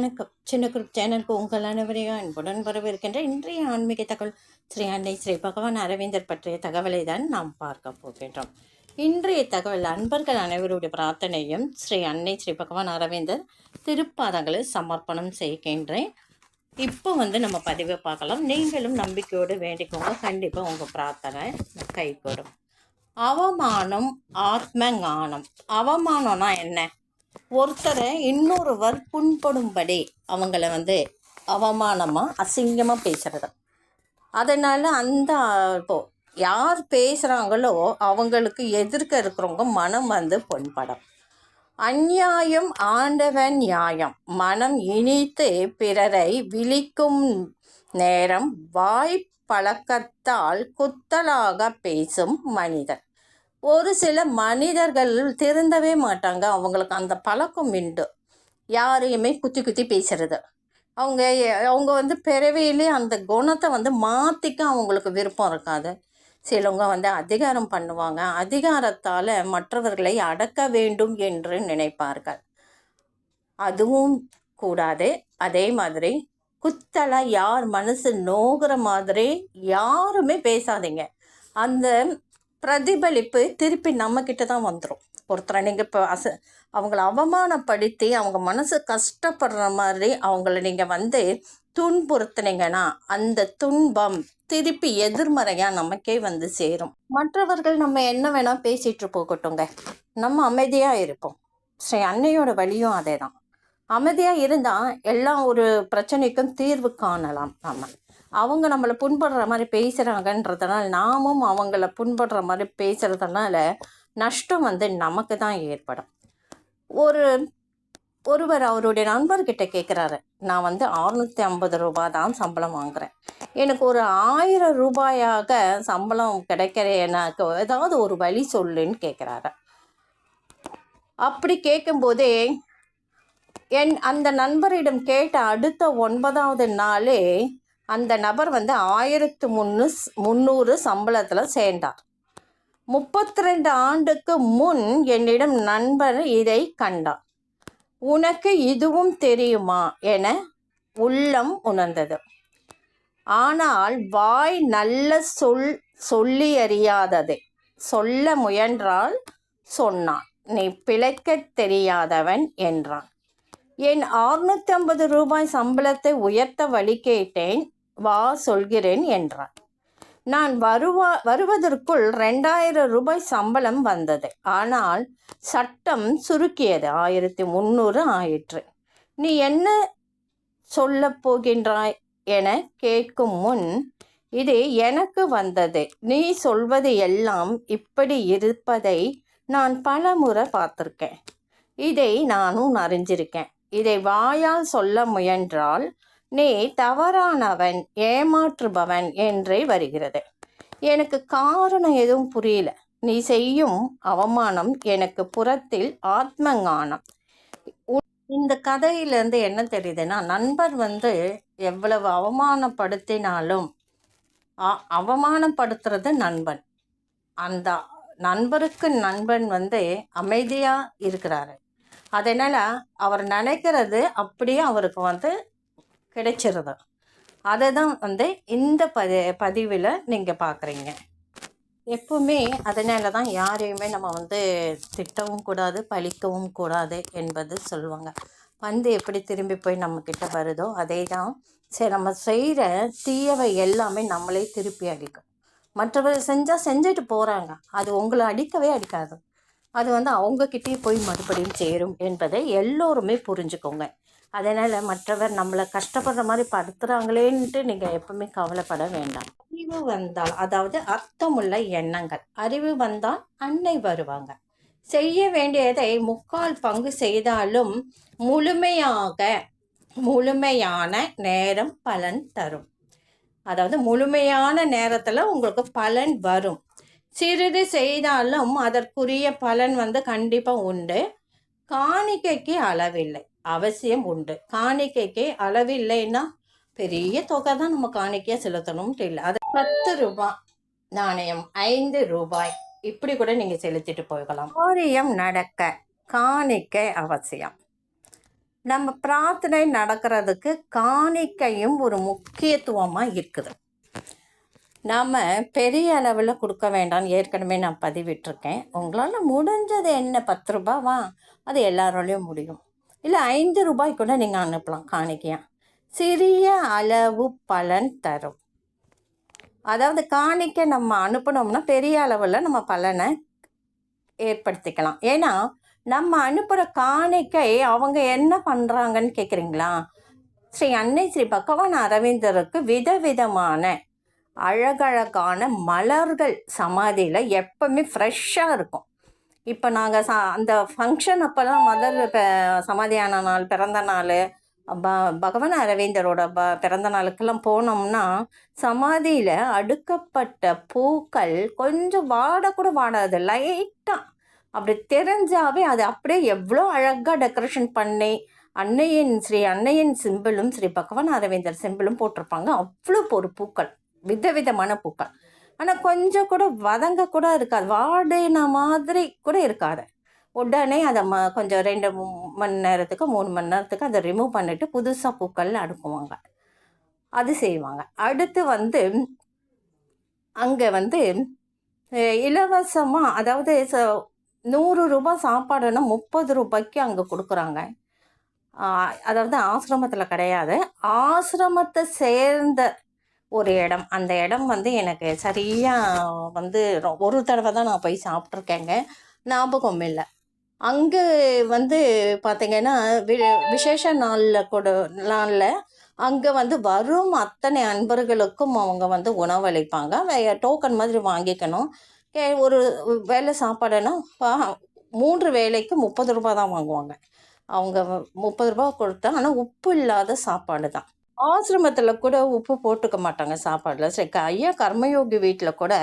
வணக்கம். சின்ன குரூப் சேனலுக்கு உங்கள் அனைவரையும் அன்புடன் வரவேற்கின்ற இன்றைய ஆன்மீக தகவல் ஸ்ரீ அன்னை ஸ்ரீ பகவான் அரவிந்தர் பற்றிய தகவலை தான் நாம் பார்க்க போகின்றோம். இன்றைய தகவல் அன்பர்கள் அனைவருடைய பிரார்த்தனையும் ஸ்ரீ அன்னை ஸ்ரீ பகவான் அரவிந்தர் திருப்பாதங்களை சமர்ப்பணம் செய்கின்றேன். இப்போ வந்து நம்ம பதிவை பார்க்கலாம். நீங்களும் நம்பிக்கையோடு வேண்டிக்கோங்க. கண்டிப்பாக உங்கள் பிரார்த்தனை கைகூடும். அவமானம் ஆத்ம ஞானம் அவமானம்னா என்ன? ஒருத்தரை இன்னொருவர் புண்படும்படி அவங்கள வந்து அவமானமாக அசிங்கமாக பேசுகிறது அதனால் அந்த இப்போ யார் பேசுகிறாங்களோ அவங்களுக்கு எதிர்க்க இருக்கிறவங்க மனம் வந்து புண்படும். அந்நியாயம் ஆண்டவன் நியாயம். மனம் இனித்து பிறரை விழிக்கும் நேரம் வாய்ப்பழக்கத்தால் குத்தலாக பேசும் மனிதன். ஒரு சில மனிதர்கள் திருந்தவே மாட்டாங்க. அவங்களுக்கு அந்த பழக்கம் உண்டு. யாரையுமே குத்தி குத்தி பேசுறது. அவங்க அவங்க வந்து பிறவியிலே அந்த குணத்தை வந்து மாற்றிக்க அவங்களுக்கு விருப்பம் இருக்காது. சிலவங்க வந்து அதிகாரம் பண்ணுவாங்க. அதிகாரத்தால் மற்றவர்களை அடக்க வேண்டும் என்று நினைப்பார்கள். அதுவும் கூடாது. அதே மாதிரி குத்தலை யார் மனசு நோகிற மாதிரி யாருமே பேசாதீங்க. அந்த பிரதிபலிப்பு திருப்பி நம்மக்கிட்ட தான் வந்துடும் ஒருத்தரை நீங்கள் இப்போ அச அவங்கள அவமானப்படுத்தி அவங்க மனசு கஷ்டப்படுற மாதிரி அவங்கள நீங்கள் வந்து துன்புறுத்துனீங்கன்னா அந்த துன்பம் திருப்பி எதிர்மறையாக நமக்கே வந்து சேரும். மற்றவர்கள் நம்ம என்ன வேணால் பேசிகிட்டு போகட்டுங்க நம்ம அமைதியாக இருப்போம். ஸ்ரீ அன்னையோட வழியும் அதே தான் அமைதியாக இருந்தால் எல்லா ஒரு பிரச்சனைக்கும் தீர்வு காணலாம் நம்ம அவங்க நம்மளை புண்படுற மாதிரி பேசுகிறாங்கன்றதுனால நாமும் அவங்கள புண்படுற மாதிரி பேசுகிறதுனால நஷ்டம் வந்து நமக்கு தான் ஏற்படும். ஒரு ஒருவர் அவருடைய நண்பர்கிட்ட கேட்குறாரு நான் வந்து அறுநூற்றி ஐம்பது ரூபா தான் சம்பளம் வாங்குகிறேன் எனக்கு ஒரு ஆயிரம் ரூபாயாக சம்பளம் கிடைக்கிற எனக்கு ஏதாவது ஒரு வழி சொல்லுன்னு கேட்குறாரு அப்படி கேட்கும்போதே என் அந்த நண்பரிடம் கேட்ட அடுத்த ஒன்பதாவது நாளே அந்த நபர் வந்து ஆயிரத்து முன்னு முந்நூறு சம்பளத்தில் சேர்ந்தார். முப்பத்தி ரெண்டு ஆண்டுக்கு முன் என்னிடம் நண்பர் இதை கண்டார். உனக்கு இதுவும் தெரியுமா என உள்ளம் உணர்ந்தது. ஆனால் வாய் நல்ல சொல் சொல்லி அறியாதது சொல்ல முயன்றால் சொன்னான். நீ பிழைக்கத் தெரியாதவன் என்றான். என் ஐம்பது ரூபாய் சம்பளத்தை உயர்த்த வழி கேட்டேன். வா சொல்கிறேன் என்றார் நான் வருவா வருவதற்குள் ரெண்டாயிரம் ரூபாய் சம்பளம் வந்தது. ஆனால் சட்டம் சுருக்கியது. ஆயிரத்தி முந்நூறு ஆயிற்று. நீ என்ன சொல்ல போகின்றாய் என கேட்கும் முன் இது எனக்கு வந்தது. நீ சொல்வது எல்லாம் இப்படி இருப்பதை நான் பல முறை பார்த்துருக்கேன். இதை நானும் அறிஞ்சிருக்கேன். இதை வாயால் சொல்ல முயன்றால் நீ தவறானவன் ஏமாற்றுபவன் என்றே வருகிறது. எனக்கு காரணம் எதுவும் புரியல. நீ செய்யும் அவமானம் எனக்கு புறத்தில் ஆத்மங்கானம் இந்த கதையிலேருந்து என்ன தெரியுதுன்னா நண்பர் வந்து எவ்வளவு அவமானப்படுத்தினாலும் அவமானப்படுத்துறது நண்பன். அந்த நண்பருக்கு நண்பன் வந்து அமைதியாக இருக்கிறாரு. அதனால் அவர் நினைக்கிறது அப்படியே அவருக்கு வந்து கிடைச்சிருது. அதை தான் வந்து இந்த பதி பதிவில் நீங்கள் பார்க்குறீங்க எப்பவுமே அதனால தான் யாரையுமே நம்ம வந்து திட்டவும் கூடாது பழிக்கவும் கூடாது என்பது சொல்லுவாங்க. பந்து எப்படி திரும்பி போய் நம்மக்கிட்ட வருதோ அதே தான் சரி நம்ம செய்கிற தீயவை எல்லாமே நம்மளே திருப்பி அடிக்கும். மற்றவர் செஞ்சால் செஞ்சுட்டு போகிறாங்க அது உங்களை அடிக்கவே அடிக்காது. அது வந்து அவங்கக்கிட்டே போய் மறுபடியும் சேரும் என்பதை எல்லோருமே புரிஞ்சுக்கோங்க. அதனால் மற்றவர் நம்மளை கஷ்டப்படுற மாதிரி படுத்துகிறாங்களேன்ட்டு நீங்கள் எப்பவுமே கவலைப்பட வேண்டாம். அறிவு வந்தால் அதாவது அர்த்தமுள்ள எண்ணங்கள். அறிவு வந்தால் அன்னை வருவாங்க. செய்ய வேண்டியதை முக்கால் பங்கு செய்தாலும் முழுமையாக முழுமையான நேரம் பலன் தரும். அதாவது முழுமையான நேரத்தில் உங்களுக்கு பலன் வரும். சிறிது செய்தாலும் அதற்குரிய பலன் வந்து கண்டிப்பாக உண்டு. காணிக்கைக்கு அளவில்லை. அவசியம் உண்டு. காணிக்கைக்கு அளவில்லைன்னா பெரிய தொகை தான் நம்ம காணிக்கையாக செலுத்தணும்ட்டு இல்லை அது பத்து ரூபாய் நாணயம் ஐந்து ரூபாய். இப்படி கூட நீங்கள் செலுத்திட்டு போகலாம் காரியம் நடக்க காணிக்கை அவசியம். நம்ம பிரார்த்தனை நடக்கிறதுக்கு காணிக்கையும் ஒரு முக்கியத்துவமாக இருக்குது. நாம் பெரிய அளவில் கொடுக்க வேண்டாம்னு ஏற்கனவே நான் பதிவிட்டிருக்கேன். உங்களால் முடிஞ்சது என்ன? பத்து ரூபாவா? அது எல்லாராலையும் முடியும். இல்லை ஐந்து ரூபாய் கூட நீங்கள் அனுப்பலாம் காணிக்கையாக சிறிய அளவு பலன் தரும். அதாவது காணிக்கை நம்ம அனுப்பினோம்னா பெரிய அளவில் நம்ம பலனை ஏற்படுத்திக்கலாம். ஏன்னா நம்ம அனுப்புகிற காணிக்கை அவங்க என்ன பண்ணுறாங்கன்னு கேட்குறீங்களா ஸ்ரீ அன்னை ஸ்ரீ பகவான் அரவிந்தருக்கு விதவிதமான அழகழகான மலர்கள் சமாதியில் எப்பவுமே ஃப்ரெஷ்ஷாக இருக்கும். இப்போ நாங்கள் சா அந்த ஃபங்க்ஷன் அப்போல்லாம் மதர் சமாதியான நாள் பிறந்த நாள் ப பகவான் அரவிந்தரோட ப பிறந்த நாளுக்கெல்லாம் போனோம்னா சமாதியில் அடுக்கப்பட்ட பூக்கள் கொஞ்சம் வாடக்கூட வாடாது லைட்டாக அப்படி தெரிஞ்சாவே அது அப்படியே எவ்வளோ அழகாக டெக்கரேஷன் பண்ணி அன்னையின் ஸ்ரீ அன்னையின் சிம்பிளும் ஸ்ரீ பகவான் அரவிந்தர் சிம்பிளும் போட்டிருப்பாங்க. அவ்வளோ ஒரு பூக்கள் விதவிதமான பூக்கள். ஆனால் கொஞ்சம் கூட வதங்க கூட இருக்காது. வாடின மாதிரி கூட இருக்காது. உடனே அதை ம கொஞ்சம் ரெண்டு மணி நேரத்துக்கு மூணு மணி நேரத்துக்கு அதை ரிமூவ் பண்ணிவிட்டு புதுசாக பூக்கள் அடுக்குவாங்க அது செய்வாங்க. அடுத்து வந்து அங்கே வந்து இலவசமாக அதாவது ச நூறு ரூபாய் சாப்பாடுன்னா முப்பது ரூபாய்க்கு அங்கே கொடுக்குறாங்க. அதாவது ஆசிரமத்தில் கிடையாது. ஆசிரமத்தை சேர்ந்த ஒரு இடம். அந்த இடம் வந்து எனக்கு சரியாக வந்து ஒரு தடவை தான் நான் போய் சாப்பிட்ருக்கேங்க ஞாபகம் இல்லை. அங்கே வந்து பார்த்திங்கன்னா வி விசேஷ நாளில் கூட நாளில் அங்கே வந்து வரும் அத்தனை அன்பர்களுக்கும் அவங்க வந்து உணவளிப்பாங்க. டோக்கன் மாதிரி வாங்கிக்கணும். கே ஒரு வேலை சாப்பாடுன்னா மூன்று வேலைக்கு முப்பது ரூபா தான் வாங்குவாங்க. அவங்க முப்பது ரூபா கொடுத்தா ஆனால் உப்பு இல்லாத சாப்பாடு தான். ஆசிரமத்தில் கூட உப்பு போட்டுக்க மாட்டாங்க சாப்பாடில். சரி ஐயா கர்மயோகி வீட்டில் கூட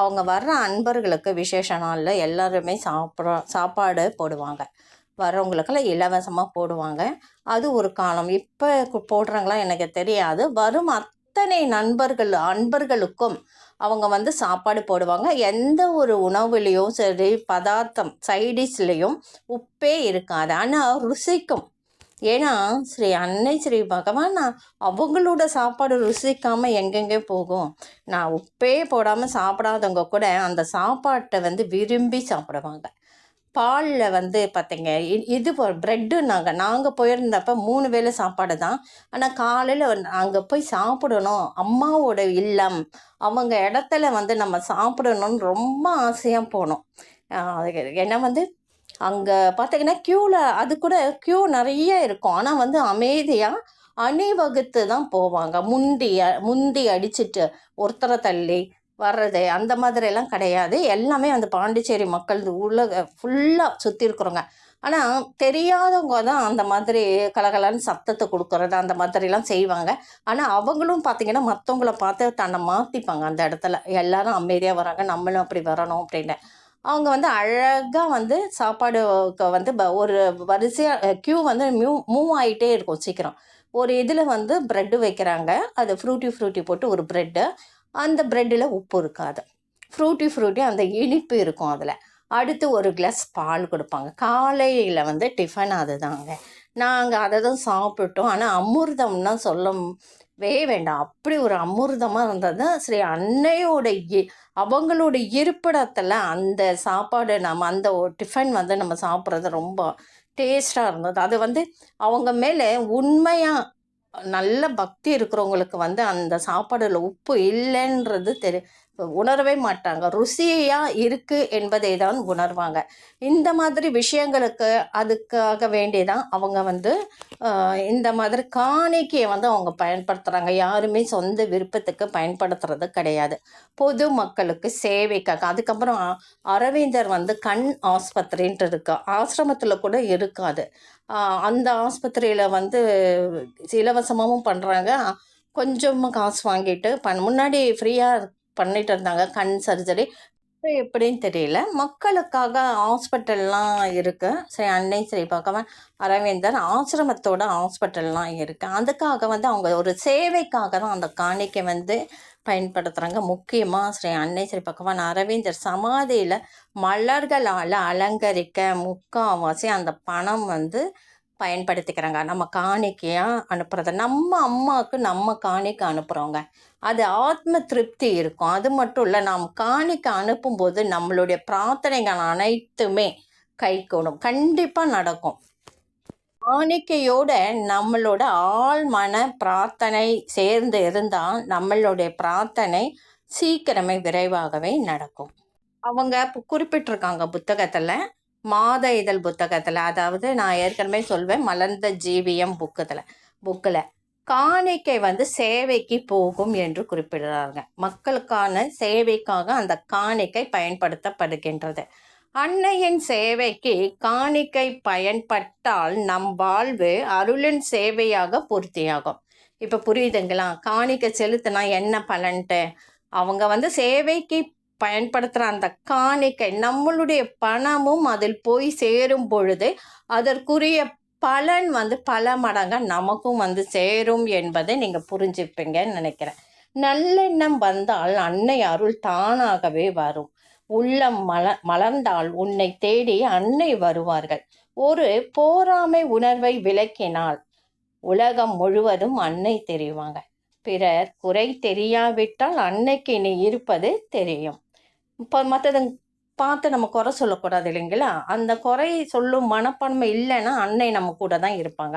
அவங்க வர்ற அன்பர்களுக்கு விசேஷ நாளில் எல்லாருமே சாப்பிட சாப்பாடு போடுவாங்க. வரவங்களுக்கெல்லாம் இலவசமாக போடுவாங்க. அது ஒரு காலம். இப்போ போடுறாங்களா எனக்கு தெரியாது. வரும் அத்தனை நண்பர்கள் அன்பர்களுக்கும் அவங்க வந்து சாப்பாடு போடுவாங்க. எந்த ஒரு உணவுலேயும் சரி பதார்த்தம் சைடிஷ்லேயும் உப்பே இருக்காது. ஆனால் ருசிக்கும். ஏன்னா ஸ்ரீ அன்னை ஸ்ரீ பகவான் நான் அவங்களோட சாப்பாடு ருசிக்காமல் எங்கெங்கே போகும்? நான் உப்பே போடாமல் சாப்பிடாதவங்க கூட அந்த சாப்பாட்டை வந்து விரும்பி சாப்பிடுவாங்க. பாலில் வந்து பார்த்தீங்க இது ப்ரெட்டு நாங்கள் நாங்கள் போயிருந்தப்போ மூணு வேளை சாப்பாடு தான். ஆனால் காலையில் அங்கே போய் சாப்பிடணும். அம்மாவோட இல்லம். அவங்க இடத்துல வந்து நம்ம சாப்பிடணும்னு ரொம்ப ஆசையாக போனோம். ஏன்னா வந்து அங்கே பார்த்தீங்கன்னா க்யூவில் அது கூட க்யூ நிறைய இருக்கும். ஆனால் வந்து அமைதியாக அணிவகுத்து தான் போவாங்க. முண்டி முந்தி அடிச்சுட்டு ஒருத்தரை தள்ளி வர்றது அந்த மாதிரியெல்லாம் கிடையாது. எல்லாமே அந்த பாண்டிச்சேரி மக்கள் உலக ஃபுல்லாக சுற்றி இருக்கிறோங்க ஆனால் தெரியாதவங்க தான் அந்த மாதிரி கலகலன்னு சத்தத்தை கொடுக்குறது அந்த மாதிரிலாம் செய்வாங்க. ஆனால் அவங்களும் பார்த்திங்கன்னா மற்றவங்கள பார்த்து தன்னை மாற்றிப்பாங்க அந்த இடத்துல. எல்லாரும் அமைதியாக வராங்க. நம்மளும் அப்படி வரணும் அப்படின்னு. அவங்க வந்து அழகாக வந்து சாப்பாடு வந்து ஒரு வரிசையாக க்யூ வந்து மூ மூவ் ஆகிட்டே இருக்கும் சீக்கிரம். ஒரு இதில் வந்து ப்ரெட்டு வைக்கிறாங்க. அது ஃப்ரூட்டி ஃப்ரூட்டி போட்டு ஒரு ப்ரெட்டு அந்த ப்ரெட்டில் உப்பு இருக்காது. ஃப்ரூட்டி ஃப்ரூட்டி அந்த இனிப்பு இருக்கும் அதில். அடுத்து ஒரு கிளாஸ் பால் கொடுப்பாங்க. காலையில் வந்து டிஃபன் அதுதாங்க. நாங்கள் அதை தான் சாப்பிட்டோம். ஆனால் அமிர்தம்னா சொல்ல வே வேண்டாம். அப்படி ஒரு அமிர்தமாக இருந்தது ஸ்ரீ அன்னையோட அவங்களோட இருப்பிடத்தில் அந்த சாப்பாடு நம்ம அந்த டிஃபன் வந்து நம்ம சாப்பிட்றது ரொம்ப டேஸ்ட்டாக இருந்தது. அது வந்து அவங்க மேலே உண்மையாக நல்ல பக்தி இருக்கிறவங்களுக்கு வந்து அந்த சாப்பாடில் உப்பு இல்லைன்றது தெரி உணரவே மாட்டாங்க. ருசியாக இருக்குது என்பதை தான் உணர்வாங்க. இந்த மாதிரி விஷயங்களுக்கு அதுக்காக வேண்டி தான் அவங்க வந்து இந்த மாதிரி காணிக்கையை வந்து அவங்க பயன்படுத்துகிறாங்க யாருமே சொந்த விருப்பத்துக்கு பயன்படுத்துறது கிடையாது. பொது மக்களுக்கு சேவைக்காக. அதுக்கப்புறம் அரவிந்தர் வந்து கண் ஆஸ்பத்திரின்ட்டு இருக்கு. ஆசிரமத்தில் கூட இருக்காது. அந்த ஆஸ்பத்திரியில் வந்து இலவசமாகவும் பண்ணுறாங்க கொஞ்சமாக காசு வாங்கிட்டு பண் முன்னாடி ஃப்ரீயாக பண்ணிட்டு இருந்தாங்க. கண் சர்ஜரி. இப்போ எப்படின்னு தெரியல. மக்களுக்காக ஹாஸ்பிட்டல்லாம் இருக்குது ஸ்ரீ அன்னை ஸ்ரீ பகவான் அரவிந்தர் ஆசிரமத்தோட ஹாஸ்பிட்டல்லாம் இருக்குது அதுக்காக வந்து அவங்க ஒரு சேவைக்காக தான் அந்த காணிக்கை வந்து பயன்படுத்துகிறாங்க முக்கியமாக ஸ்ரீ அன்னை ஸ்ரீ பகவான் அரவிந்தர் சமாதியில் மலர்களால் அலங்கரிக்க முக்கால்வாசி அந்த பணம் வந்து பயன்படுத்திக்கிறாங்க. நம்ம காணிக்கையாக அனுப்புறத நம்ம அம்மாவுக்கு நம்ம காணிக்கை அனுப்புகிறோங்க அது ஆத்ம திருப்தி இருக்கும். அது மட்டும் இல்லை நாம் காணிக்கை அனுப்பும்போது நம்மளுடைய பிரார்த்தனைகள் அனைத்துமே கை கூடும் கண்டிப்பாக நடக்கும். காணிக்கையோட நம்மளோட ஆள் மன பிரார்த்தனை சேர்ந்து இருந்தால் நம்மளுடைய பிரார்த்தனை சீக்கிரமே விரைவாகவே நடக்கும். அவங்க குறிப்பிட்டிருக்காங்க புத்தகத்தில் மாத இதழ் புத்தகத்தில் அதாவது நான் ஏற்கனவே சொல்வேன் மலர்ந்த ஜீவியம் புக்கத்தில் புக்கில். காணிக்கை வந்து சேவைக்கு போகும் என்று குறிப்பிடுறாங்க. மக்களுக்கான சேவைக்காக அந்த காணிக்கை பயன்படுத்தப்படுகின்றது. அன்னையின் சேவைக்கு காணிக்கை பயன்பட்டால் நம் வாழ்வு அருளின் சேவையாக பூர்த்தியாகும். இப்போ புரியுதுங்களா? காணிக்கை செலுத்தினா என்ன பலன்ட்டு? அவங்க வந்து சேவைக்கு பயன்படுத்துகிற அந்த காணிக்கை நம்மளுடைய பணமும் அதில் போய் சேரும் பொழுது அதற்குரிய பலன் வந்து பல மடங்காக நமக்கும் வந்து சேரும் என்பதை நீங்கள் புரிஞ்சுப்பீங்கன்னு நினைக்கிறேன். நல்லெண்ணம் வந்தால் அன்னை அருள் தானாகவே வரும். உள்ளம் மல மலர்ந்தால் உன்னை தேடி அன்னை வருவார்கள். ஒரு போராமை உணர்வை விளக்கினால் உலகம் முழுவதும் அன்னை தெரிவாங்க. பிறர் குறை தெரியாவிட்டால் அன்னைக்கு நீ இருப்பது தெரியும். இப்போ மற்றது பார்த்து நம்ம குறை சொல்லக்கூடாது இல்லைங்களா? அந்த குறை சொல்லும் மனப்பான்மை இல்லைன்னா அன்னை நம்ம கூட தான் இருப்பாங்க.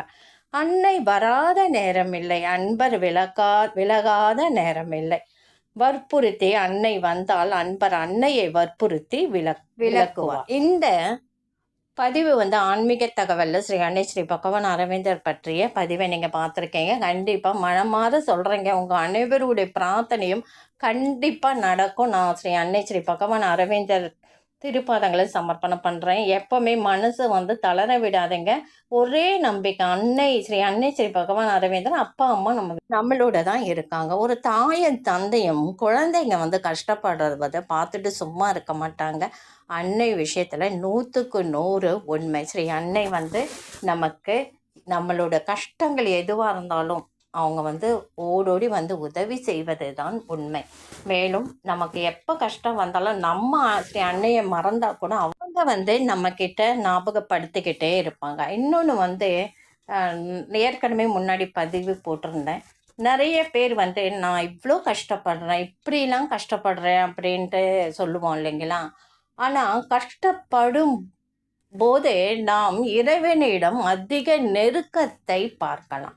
அன்னை வராத நேரம் இல்லை. அன்பர் விலகா விலகாத நேரம் இல்லை. வற்புறுத்தி அன்னை வந்தால் அன்பர் அன்னையை வற்புறுத்தி விளக் விளக்குவார். இந்த பதிவு வந்து ஆன்மீக தகவலில் ஸ்ரீ அன்னை ஸ்ரீ பகவான் அரவிந்தர் பற்றிய பதிவை நீங்கள் பார்த்துருக்கீங்க. கண்டிப்பாக மனமாத சொல்கிறீங்க உங்கள் அனைவருடைய பிரார்த்தனையும் கண்டிப்பாக நடக்கும். நான் ஸ்ரீ அன்னை ஸ்ரீ பகவான் அரவிந்தர் திருப்பாதங்களை சமர்ப்பணம் பண்ணுறேன் எப்போவுமே மனசு வந்து தளர விடாதீங்க. ஒரே நம்பிக்கை அன்னை ஸ்ரீ அன்னை ஸ்ரீ பகவான் அரவிந்தர் அப்பா அம்மா நம்ம நம்மளோட தான் இருக்காங்க. ஒரு தாயும் தந்தையும் குழந்தைங்க வந்து கஷ்டப்படுறத பார்த்துட்டு சும்மா இருக்க மாட்டாங்க. அன்னை விஷயத்தில் நூற்றுக்கு நூறு உண்மை. ஸ்ரீ அன்னை வந்து நமக்கு நம்மளோட கஷ்டங்கள் எதுவாக இருந்தாலும் அவங்க வந்து ஓடோடி வந்து உதவி செய்வது தான் உண்மை. மேலும் நமக்கு எப்போ கஷ்டம் வந்தாலும் நம்ம ஸ்ரீ அன்னையை மறந்தால் கூட அவங்க வந்து நம்மக்கிட்ட ஞாபகப்படுத்திக்கிட்டே இருப்பாங்க. இன்னொன்று வந்து ஏற்கனவே முன்னாடி பதிவு போட்டிருந்தேன். நிறைய பேர் வந்து நான் இவ்வளோ கஷ்டப்படுறேன் இப்படிலாம் கஷ்டப்படுறேன் அப்படின்ட்டு சொல்லுவோம் இல்லைங்களா? ஆனால் கஷ்டப்படும் போதே நாம் இறைவனிடம் அதிக நெருக்கத்தை பார்க்கலாம்.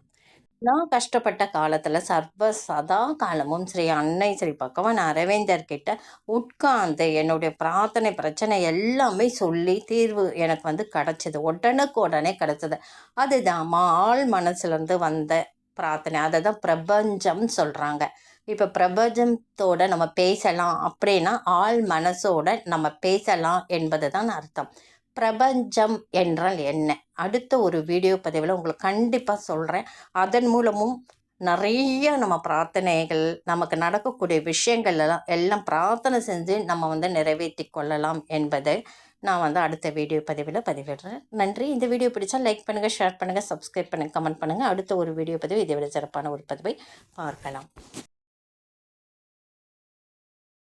நான் கஷ்டப்பட்ட காலத்தில் சர்வ சதா காலமும் ஸ்ரீ அன்னை ஸ்ரீ பகவான் அரவிந்தர் கிட்ட உட்கார்ந்து என்னுடைய பிரார்த்தனை பிரச்சனை எல்லாமே சொல்லி தீர்வு எனக்கு வந்து கிடச்சிது. உடனுக்கு உடனே கிடச்சிது. அதுதான் ஆள் மனசுலேருந்து வந்த பிரார்த்தனை. அதை தான் பிரபஞ்சம் சொல்கிறாங்க இப்போ பிரபஞ்சத்தோட நம்ம பேசலாம் அப்படின்னா ஆள் மனசோட நம்ம பேசலாம் என்பது தான் அர்த்தம். பிரபஞ்சம் என்றால் என்ன? அடுத்த ஒரு வீடியோ பதிவில் உங்களுக்கு கண்டிப்பாக சொல்கிறேன் அதன் மூலமும் நிறைய நம்ம பிரார்த்தனைகள் நமக்கு நடக்கக்கூடிய விஷயங்கள் எல்லாம் எல்லாம் பிரார்த்தனை செஞ்சு நம்ம வந்து நிறைவேற்றி கொள்ளலாம் என்பதை நான் வந்து அடுத்த வீடியோ பதிவில் பதிவிடுறேன். நன்றி. இந்த வீடியோ பிடிச்சா லைக் பண்ணுங்கள் ஷேர் பண்ணுங்கள் சப்ஸ்கிரைப் பண்ணுங்கள் கமெண்ட் பண்ணுங்கள் அடுத்த ஒரு வீடியோ பதிவு இதை விட சிறப்பான ஒரு பதிவை பார்க்கலாம்.